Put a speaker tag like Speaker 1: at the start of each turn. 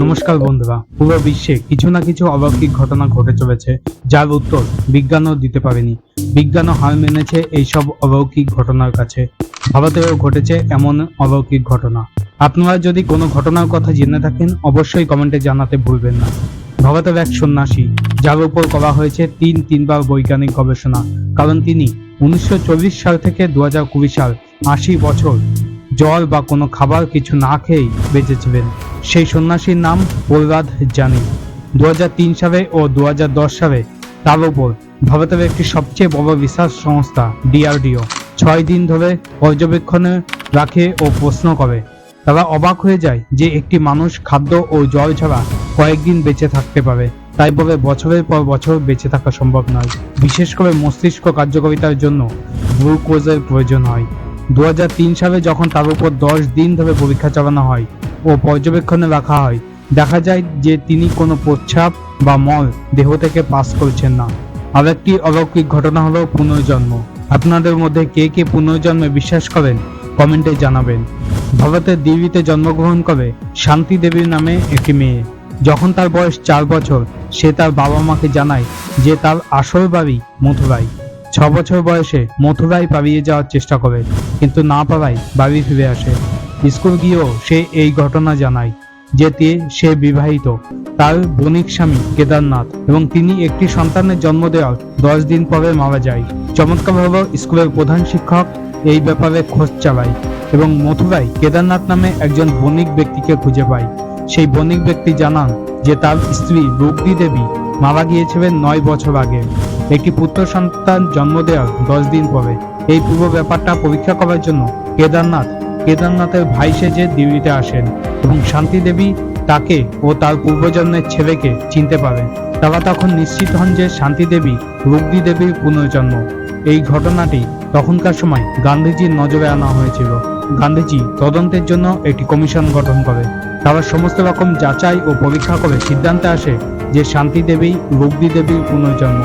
Speaker 1: নমস্কার বন্ধুরা পুরো বিশ্বে কিছু না কিছু অলৌকিক ঘটনা ঘটে চলেছে, যার উত্তর বিজ্ঞানও দিতে পারেনি। বিজ্ঞানও হার মেনেছে এইসব অলৌকিক ঘটনার কাছে। ভারতেও ঘটেছে এমন অলৌকিক ঘটনা। আপনারা যদি কোনো ঘটনার কথা জেনে থাকেন, অবশ্যই কমেন্টে জানাতে ভুলবেন না। ভারতের এক সন্ন্যাসী, যার উপর করা হয়েছে তিন তিনবার বৈজ্ঞানিক গবেষণা, কারণ তিনি উনিশশো চব্বিশ সাল থেকে দু হাজার কুড়ি সাল আশি বছর জল বা কোনো খাবার কিছু না খেয়েই বেঁচেছিলেন। সেই সন্ন্যাসীর নাম প্রহ্লাদ জানি। দু হাজার তিন সালে ও দু হাজার দশ সালে তার উপর ভারতের একটি সবচেয়ে বড় রিসার্চ সংস্থা, ডিআরডিও, ছয় দিন ধরে পর্যবেক্ষণে রাখে ও প্রশ্ন করে। তারা অবাক হয়ে যায় যে একটি মানুষ খাদ্য ও জল ছাড়া কয়েকদিন বেঁচে থাকতে পারে। তাই বলে বছরের পর বছর বেঁচে থাকা সম্ভব নয়। বিশেষ করে মস্তিষ্ক কার্যকারিতার জন্য গ্লুকোজের প্রয়োজন হয়। দু হাজার তিন সালে যখন তার উপর দশ দিন ধরে পরীক্ষা চালানো হয় ও পর্যবেক্ষণে রাখা হয়, দেখা যায় যে তিনি কোনো প্রস্রাব বা মল দেহ থেকে পাস করছেন না। আর একটি অলৌকিক ঘটনা হলো পুনর্জন্ম। আপনাদের মধ্যে কে কে পুনর্জন্মে বিশ্বাস করেন, কমেন্টে জানাবেন। ভারতের দিল্লিতে জন্মগ্রহণ করে শান্তি দেবীর নামে একটি মেয়ে। যখন তার বয়স চার বছর, সে তার বাবা মাকে জানায় যে তার আসল বাড়ি মথুরাই। ছ বছর বয়সে মথুরায় পালিয়ে যাওয়ার চেষ্টা করে, কিন্তু না পারায় বাড়ি ফিরে আসে। স্কুল গিয়েও সে এই ঘটনা জানায়, যেতে সে বিবাহিত। তার বণিক স্বামী কেদারনাথ এবং তিনি একটি সন্তানের জন্ম দেওয়ার দশ দিন পরে মারা যায়। চমৎকারভাবে স্কুলের প্রধান শিক্ষক এই ব্যাপারে খোঁজ চালায় এবং মথুরায় কেদারনাথ নামে একজন বণিক ব্যক্তিকে খুঁজে পায়। সেই বণিক ব্যক্তি জানান যে তার স্ত্রী রুক্তি দেবী মারা গিয়েছিলেন নয় বছর আগে। একটি পুত্র সন্তান জন্ম দেওয়ার দশ দিন পরে। এই পূর্ব ব্যাপারটা পরীক্ষা করার জন্য কেদারনাথ, কেদারনাথের ভাই সেজে দিল্লিতে আসেন এবং শান্তি দেবী তাকে ও তার পূর্বজন্মের ছেলেকে চিনতে পারেন। তারা তখন নিশ্চিত হন যে শান্তি দেবী রুগ্নি দেবীর পুনর্জন্ম। এই ঘটনাটি তখনকার সময় গান্ধীজির নজরে আনা হয়েছিল। গান্ধীজি তদন্তের জন্য একটি কমিশন গঠন করে তারা সমস্ত রকম যাচাই ও পরীক্ষা করে সিদ্ধান্তে আসে যে শান্তি দেবী রুগ্নি দেবীর পুনর্জন্ম।